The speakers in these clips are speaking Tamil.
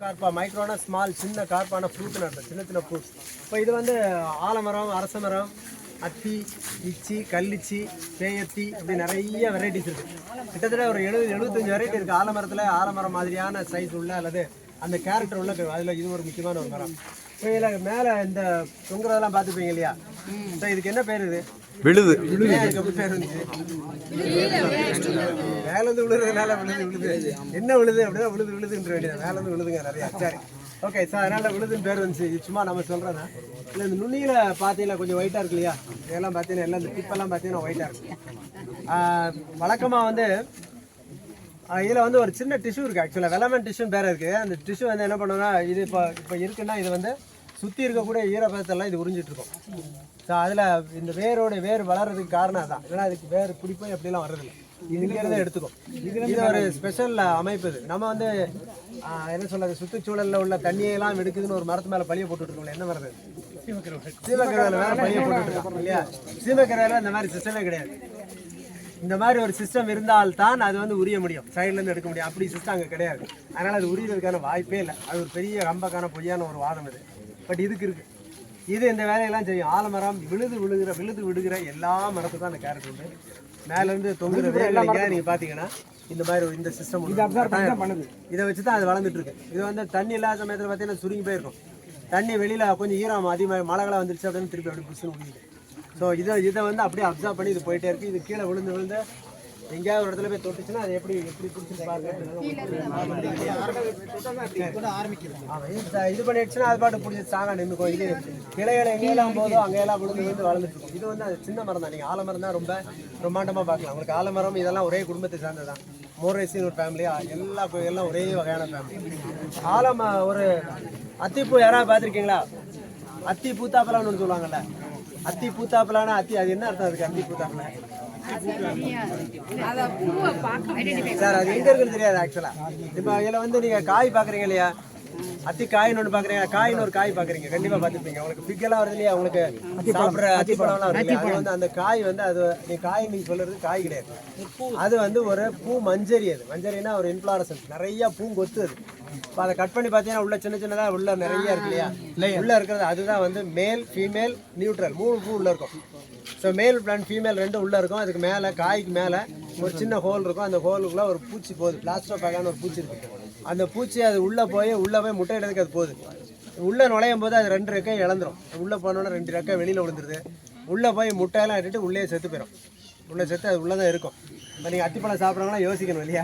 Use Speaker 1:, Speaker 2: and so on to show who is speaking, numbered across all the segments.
Speaker 1: கார்பா மைக்ரோனா ஸ்மால் சின்ன கார்பான ஃப்ரூட் நடுறது சின்ன சின்ன ஃப்ரூட்ஸ் இப்போ இது வந்து ஆலமரம் அரச மரம் அத்தி இச்சி கல்லிச்சி பேயத்தி இப்படி நிறைய வெரைட்டிஸ் இருக்குது கிட்டத்தட்ட ஒரு எழுபது எழுபத்தஞ்சு வெரைட்டி இருக்குது ஆலமரத்தில் ஆலமரம் மாதிரியான சைஸ் உள்ள அல்லது அந்த கேரக்டர் உள்ள அதில் இது ஒரு முக்கியமான ஒரு மரம். இப்போ இதில் மேலே இந்த தொங்குறதெல்லாம் பார்த்துப்பீங்க இல்லையா? ஸோ இதுக்கு என்ன பேர் இது?
Speaker 2: விழுது.
Speaker 1: ஏன் விழுதுனால பேர் விழுது விழுது. என்ன விழுது அப்படின்னா விழுது விழுதுன்ற வேண்டியது மேலேருந்து விழுதுங்க நிறைய சரி ஓகே சார் அதனால விழுதுன்னு பேர் வந்துச்சு. இது சும்மா நம்ம சொல்கிறேன்னா இல்லை இந்த நுண்ணியில் பார்த்தீங்கன்னா கொஞ்சம் ஒயிட்டா இருக்கு இல்லையா? இதெல்லாம் பார்த்தீங்கன்னா எல்லாம் இந்த டிப்பெல்லாம் பார்த்தீங்கன்னா ஒயிட்டா இருக்கு. வழக்கமாக வந்து இதில் வந்து ஒரு சின்ன டிஷ்யூ இருக்குது ஆக்சுவலாக வெலமன் டிஷ்யூன்னு பேர் இருக்குது அந்த டிஷ்யூ வந்து என்ன பண்ணுன்னா இது இப்போ இப்போ இருக்குன்னா இது வந்து சுற்றி இருக்கக்கூடிய ஈரப்பதத்தெல்லாம் இது உறிஞ்சிட்டு இருக்கும். ஸோ அதில் இந்த வேரோட வேர் வளர்றதுக்கு காரணம் அதான். ஏன்னா அதுக்கு வேர் பிடிப்பும் எப்படிலாம் வர்றதில்லை. இது எடுத்துக்கும். இது ஒரு ஸ்பெஷல் அமைப்பு இது. நம்ம வந்து என்ன சொல்றது சுற்றுச்சூழலில் உள்ள தண்ணியெல்லாம் எடுக்குதுன்னு ஒரு மரத்து மேலே பழிய போட்டுட்டு இருக்கோம்ல என்ன மரது சீமக்கரையில் வேற பழிய போட்டுட்டு இருக்கோம் இல்லையா? சீமக்கரையில் இந்த மாதிரி சிஸ்டமே கிடையாது. இந்த மாதிரி ஒரு சிஸ்டம் இருந்தால் தான் அது வந்து உரிய முடியும். சைட்லேருந்து எடுக்க முடியும். அப்படி சிஸ்டம் அங்கே கிடையாது. அதனால் அது உரியதுக்கான வாய்ப்பே இல்லை. அது ஒரு பெரிய ரம்பக்கான பொய்யான ஒரு வாதம் இது. பட் இதுக்கு இருக்கு. இது இந்த வேலையெல்லாம் செய்யும். ஆலமரம் விழுது விழுகிற விழுது விடுகிற எல்லா மரத்துக்கும் அந்த கேரட் உண்டு. மேல இருந்து தொங்குற வேலைங்க நீங்க பாத்தீங்கன்னா இந்த மாதிரி ஒரு இந்த சிஸ்டம் பண்ணுது. இதை வச்சு தான் அது வளர்ந்துட்டு இருக்கு. இது வந்து தண்ணி இல்லாத சமயத்தில் பார்த்தீங்கன்னா சுருங்கி போயிருக்கும். தண்ணி வெளியில கொஞ்சம் ஈரம் அதிகமாக மழைகளை வந்துருச்சு அப்படின்னு திருப்பி அப்படி புதுசு முடியுது. ஸோ இதை இதை வந்து அப்படியே அப்சர்வ் பண்ணி இது போயிட்டே இருக்கு. இது கீழே விழுந்து விழுந்து எங்கேயாவது ஒரு இடத்துல போய் தொட்டுச்சுன்னா அது எப்படி எப்படி பிடிச்சிட்டு பாருங்க. இது- பண்ணிடுச்சுன்னா அது பாட்டு பிடிச்சி சாங்க நின்றுக்கும் இது கிளைகளை எங்கெல்லாம் போதோ அங்கெல்லாம் விழுந்து விழுந்து வளர்ந்துட்டு இருக்கும் இது வந்து அது சின்ன மரம் தான் நீங்கள் ஆலமரம் தான் ரொம்ப பிரம்மாண்டமாக பார்க்கலாம். உங்களுக்கு ஆலமரம் இதெல்லாம் ஒரே குடும்பத்தை சேர்ந்ததான் மோரேசின்னு ஒரு ஃபேமிலியா எல்லா கோ- எல்லாம் ஒரே வகையான ஃபேமிலி ஆலம ஒரு அத்திப்பூ யாராவது பார்த்துருக்கீங்களா? அத்தி பூத்தாப்பலான்னு ஒன்று சொல்லுவாங்கல்ல. அத்தி பூத்தாப்பலான அத்தி அது என்ன அர்த்தம் அதுக்கு? அத்தி பூத்தாப்பலா சார் அது எங்க இருக்குன்னு தெரியாது ஆக்சுவலா இப்போ இதுல வந்து நீங்க காய் பாக்குறீங்க இல்லையா? அத்தி காயின்னு ஒன்று பாக்குறீங்க. காயின்னு ஒரு காய் பாக்குறீங்க. கண்டிப்பா பார்த்துருப்பீங்க உங்களுக்கு பிக் எல்லாம் வருது இல்லையா? உங்களுக்கு சாப்பிட்ற அத்தி பழம்லாம் வருது? அது வந்து அந்த காய் வந்து அது நீ காய் நீங்க சொல்றது காய் கிடையாது. அது வந்து ஒரு பூ மஞ்சரி அது. மஞ்சரினா ஒரு இன்ஃப்ளாரசன்ஸ் நிறைய பூங்கொத்து அது. இப்போ அதை கட் பண்ணி பார்த்தீங்கன்னா உள்ள சின்ன சின்னதா உள்ள நிறைய இருக்கு இல்லையா? உள்ள இருக்கிறது அதுதான் வந்து மேல் ஃபீமேல் நியூட்ரல் மூணு பூ உள்ள இருக்கும். ஸோ மேல் பிளான் ஃபீமேல் ரெண்டும் உள்ளே இருக்கும். அதுக்கு மேலே காய்க்கு மேலே ஒரு சின்ன ஹோல் இருக்கும். அந்த ஹோலுக்குள்ளே ஒரு பூச்சி போகுது. பிளாஸ்டோபேகான்னு ஒரு பூச்சி இருக்கு. அந்த பூச்சி அது உள்ளே போய் உள்ளே போய் முட்டையிடறதுக்கு அது போகுது. உள்ளே நுழையும் போது அது ரெண்டு ரெக்கை இழந்துரும். உள்ளே போனோன்னா ரெண்டு ரெக்கை வெளியில் விழுந்துருது. உள்ளே போய் முட்டையெல்லாம் இட்டுட்டு உள்ளே செத்து போயிடும் உள்ளே செத்து அது உள்ளே தான் இருக்கும். இப்போ நீங்கள் அத்திப்பழம் சாப்பிட்றவங்களாம் யோசிக்கணும் இல்லையா?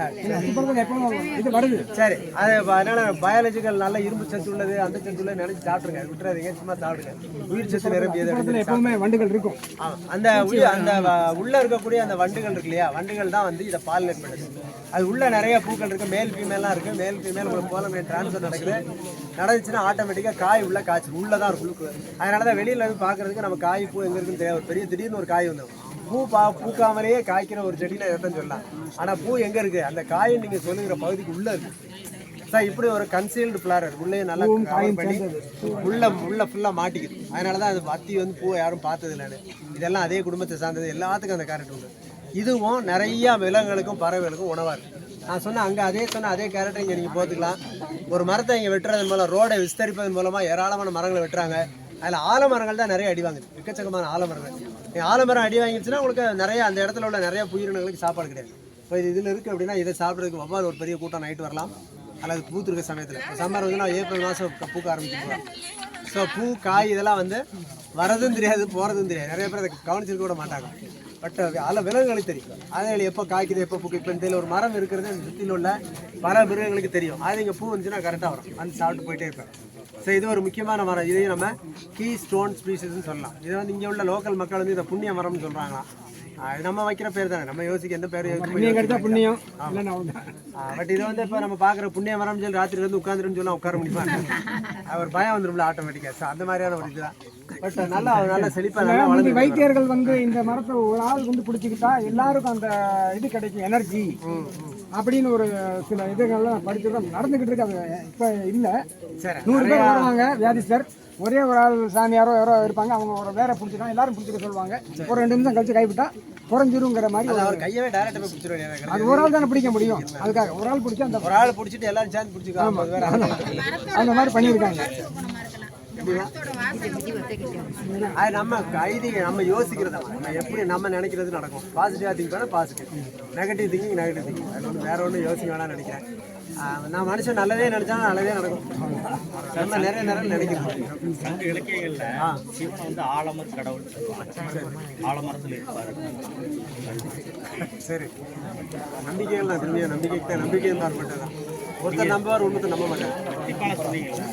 Speaker 3: இது வருது.
Speaker 1: சரி. அது அதனால பயாலஜிக்கல் நல்ல இரும்பு சத்து உள்ளது அந்த சத்து உள்ளது நினைச்சு சாப்பிடுங்க. விட்டுறாதீங்க சும்மா சாப்பிடுங்க. உயிர் சத்து நிரம்பியது
Speaker 3: எப்பவுமே வண்டுகள் இருக்கும்.
Speaker 1: அந்த உள்ள அந்த உள்ள இருக்கக்கூடிய அந்த வண்டுகள் இருக்கு இல்லையா? வண்டுகள் தான் வந்து இதை பாலினேட் பண்ணுது. அது உள்ள நிறைய பூக்கள் இருக்கு. மேல் ஃபீமேலாம் இருக்கு. மேல் ஃபீமேல் உங்களுக்கு போல டிரான்ஸ்ஃபர் நடக்குது. நடந்துச்சுன்னா ஆட்டோமேட்டிக்காக காய் உள்ள காய்ச்சல் உள்ள தான் இருக்கும். அதனால தான் வெளியில இருந்து பார்க்கறதுக்கு நம்ம காய் பூ எங்க இருக்குன்னு தெரியாது. ஒரு பெரிய திடீர்னு ஒரு காய் வந்துடும் பூ பா பூக்காமலேயே காய்க்கிற ஒரு செடியில எத்தனை சொல்லலாம். ஆனா பூ எங்க இருக்கு? அந்த காய் நீங்க சொல்லுகிற பகுதிக்கு உள்ள இருக்கு. சார் இப்படி ஒரு கன்சீல்டு ஃபிளாரர் உள்ளே நல்லா cover பண்ணி உள்ள உள்ள ஃபுல்லாக மாட்டிக்குது. அதனால தான் அது அத்தி வந்து பூவை யாரும் பார்த்தது இல்லைன்னு இதெல்லாம் அதே குடும்பத்தை சார்ந்தது. எல்லாத்துக்கும் அந்த கேரட் உண்டு. இதுவும் நிறைய விலங்குகளுக்கும் பறவைகளுக்கும் உணவாக இருக்கு. நான் சொன்ன அங்கே அதே சொன்ன அதே கேரட்டை இங்கே நீங்கள் போத்துக்கலாம் ஒரு மரத்தை இங்கே வெட்டுறதன் மூலம் ரோடை விஸ்தரிப்பதன் மூலமாக ஏராளமான மரங்களை வெட்டுறாங்க. அதில் ஆலமரங்கள் தான் நிறைய அடி வாங்குது. எக்கச்சக்கமான ஆலமரங்கள். நீ ஆலமரம் அடி வாங்கிடுச்சுன்னா உங்களுக்கு நிறைய அந்த இடத்துல உள்ள நிறைய உயிரினங்களுக்கு சாப்பாடு கிடையாது. இப்போ இது இதில் இருக்குது அப்படின்னா இதை சாப்பிட்றதுக்கு ஒவ்வொரு ஒரு பெரிய கூட்டம் நைட்டு வரலாம். அல்லது பூத்திருக்க சமயத்தில். சம்மர் வந்து நான் ஏப்ரல் மாதம் பூக்க ஆரம்பிச்சிருக்கோம் ஸோ பூ காய் இதெல்லாம் வந்து வரதும் தெரியாது போகிறதும் தெரியாது. நிறைய பேர் அதை கவனிச்சிருக்க கூட மாட்டாங்க. பட் அதில் விலங்குகளுக்கு தெரியும். அதில் எப்போ காய்க்குது எப்போ பூக்கு இப்போ இந்த ஒரு மரம் இருக்கிறது அந்த சுற்றியில் உள்ள மர மிருகங்களுக்கு தெரியும். அது இங்கே பூ வந்துச்சுன்னா கரெக்டாக வரும். வந்து சாப்பிட்டு போயிட்டே இருப்பேன் ஸோ இது ஒரு முக்கியமான மரம். இதையும் நம்ம கீ ஸ்டோன் ஸ்பீசிஸ்னு சொல்லலாம். இதை வந்து இங்கே உள்ள லோக்கல் மக்கள் வந்து இதை புண்ணிய மரம்னு சொல்கிறாங்களாம் நம்ம வைக்கிற பேர் தானே? நம்ம யோசிக்க எந்த பேர்
Speaker 3: புண்ணியம் கிடைச்சா புண்ணியம்.
Speaker 1: பட் இது வந்து இப்போ நம்ம பார்க்குற புண்ணிய மரம் சொல்லி ராத்திரி வந்து உட்காந்துருன்னு சொல்லலாம் உட்கார முடியுமா? அவர் பயம் வந்துரும்ல ஆட்டோமேட்டிக்காக ஸோ அந்த மாதிரியான ஒரு இதுதான். பட் நல்லா நல்ல செழிப்பாக நல்லா வளர்ந்து
Speaker 3: வைத்தியர்கள் வந்து இந்த மரத்தை ஒரு ஆள் வந்து பிடிச்சிக்கிட்டா எல்லாருக்கும் அந்த இது கிடைக்கும் எனர்ஜி அப்படின்னு ஒரு சில இதுகள்லாம் படிச்சு தான் நடந்துக்கிட்டு இருக்கு. அது இப்போ இல்லை.
Speaker 1: சரி
Speaker 3: நூறு பேர் வருவாங்க வியாதிஸ்தர் ஒரே ஒரு ஆள் சாமியாரோ யாரோ இருப்பாங்க அவங்க ஒரு வேற பிடிச்சிட்டாங்க எல்லாரும் பிடிச்சிக்க சொல்லுவாங்க. ஒரு ரெண்டு நிமிஷம் கழிச்சு கைவிட்டா குறைஞ்சிருங்கிற மாதிரி
Speaker 1: அவர் கையவே டைரக்டா போய் பிடிச்சிட வேண்டியது
Speaker 3: அது ஒரு ஆள் தானே பிடிக்க முடியும். அதுக்காக ஒரு ஆள் பிடிச்சி அந்த
Speaker 1: ஒரு ஆள் பிடிச்சிட்டு எல்லாரும் சேர்ந்து பிடிச்சிக்கலாம்
Speaker 3: அந்த மாதிரி பண்ணியிருக்காங்க.
Speaker 1: அது நம்ம கைதி நம்ம யோசிக்கிறதா நம்ம எப்படி நம்ம நினைக்கிறது நடக்கும். பாசிட்டிவாக திங்க் பண்ணால் positive negative thinking negative thinking அது ஒன்று வேற ஒன்றும் யோசிக்க வேணாம்னு நினைக்கிறேன். நான் மனுஷன் நல்லதே நினைச்சா நல்லதே நடக்கும். நம்ம நிறைய நேரம் நினைக்கிறோம்.
Speaker 2: சங்க இலக்கியங்கள்ல சிவன் வந்து ஆலமர கடவுள் ஆலமரத்தில் இருப்பார்
Speaker 1: சரி. நம்பிக்கைகள் தான் திரும்பிய நம்பிக்கைக்கு தான் நம்பிக்கையும் பார்ப்பட்டதான் ஒருத்தர் நம்புவார் ஒருத்தர் நம்ப
Speaker 2: மாட்டேன்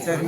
Speaker 1: சரி.